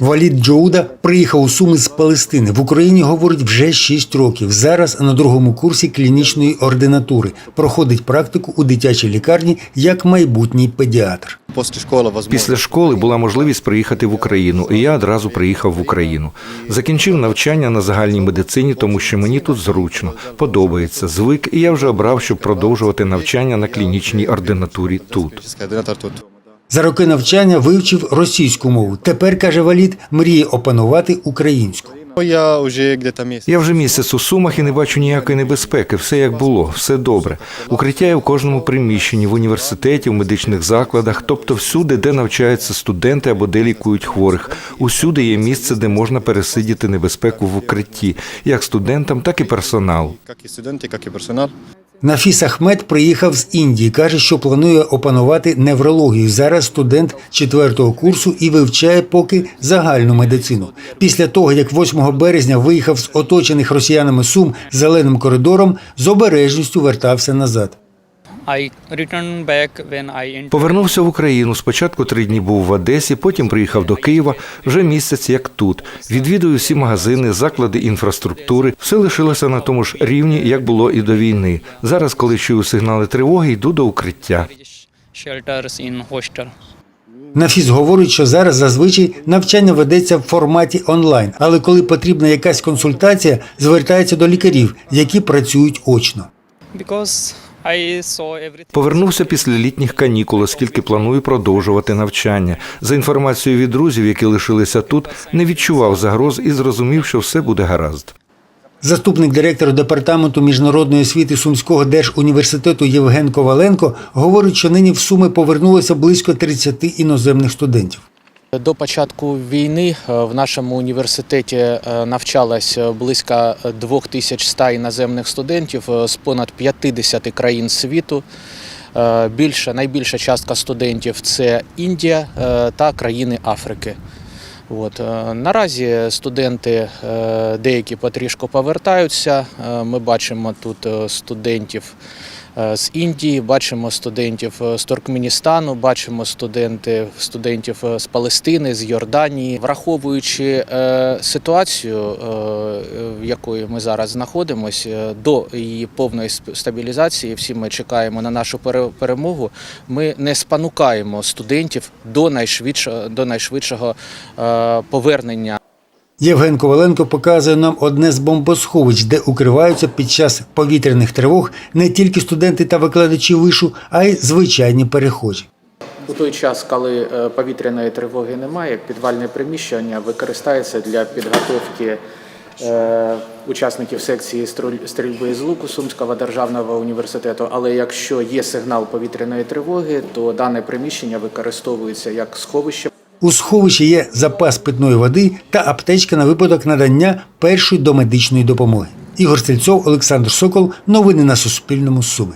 Валід Джоуда приїхав у Суми з Палестини. В Україні говорить вже 6 років. Зараз на другому курсі клінічної ординатури. Проходить практику у дитячій лікарні як майбутній педіатр. После школы. Після школи була можливість приїхати в Україну, і я одразу приїхав в Україну. Закінчив навчання на загальній медицині, тому що мені тут зручно, подобається, звик, і я вже обрав, щоб продовжувати навчання на клінічній ординатурі тут. За роки навчання вивчив російську мову. Тепер, каже Валід, мріє опанувати українську. Ну, Я уже где-то месяц. Я вже місяць у Сумах і не бачу ніякої небезпеки. Все як було, все добре. Укриття є в кожному приміщенні, в університеті, в медичних закладах, тобто всюди, де навчаються студенти або де лікують хворих. Усюди є місце, де можна пересидіти небезпеку в укритті, як студентам, так і персоналу. Нафіс Ахмед приїхав з Індії. каже, що планує опанувати неврологію. Зараз студент четвертого курсу і вивчає поки загальну медицину. Після того, як 8 березня виїхав з оточених росіянами сум зеленим коридором, з обережністю вертався назад. Повернувся в Україну. Спочатку три дні був в Одесі, потім приїхав до Києва. Вже місяць як тут. Відвідую всі магазини, заклади інфраструктури. Все лишилося на тому ж рівні, як було і до війни. Зараз, коли чую сигнали тривоги, йду до укриття. Нафіс говорить, що зараз зазвичай навчання ведеться в форматі онлайн, але коли потрібна якась консультація, звертається до лікарів, які працюють очно. Because. Повернувся після літніх канікул, оскільки планую продовжувати навчання. За інформацією від друзів, які лишилися тут, не відчував загроз і зрозумів, що все буде гаразд. Заступник директора департаменту міжнародної освіти Сумського держуніверситету Євген Коваленко говорить, що нині в Суми повернулося близько 30 іноземних студентів. До початку війни е, в нашому університеті е, навчалось е, близько 2100 іноземних студентів з понад 50 країн світу. Більша, найбільша частка студентів це Індія та країни Африки. От. Наразі студенти деякі потрішку повертаються. Ми бачимо тут студентів з Індії, бачимо студентів е, з Туркменістану, бачимо студентів е, з Палестини, з Йорданії. Враховуючи е, ситуацію, е, в якої ми зараз знаходимося, до її повної стабілізації, всі ми чекаємо на нашу пере- перемогу. Ми не спонукаємо студентів до найшвидшого, до найшвидшого е, повернення Євген Коваленко показує нам одне з бомбосховищ, де укриваються під час повітряних тривог не тільки студенти та викладачі вишу, а й звичайні перехожі. У той час, коли е, повітряної тривоги немає, підвальне приміщення використається для підготовки е, учасників секції стріль- стрільби з луку Сумського державного університету. Але якщо є сигнал повітряної тривоги, то дане приміщення використовується як сховище. У сховищі є запас питної води та аптечка на випадок надання першої домедичної допомоги. Ігор Стрільцов, Олександр Сокол. Новини на Суспільному. Суми.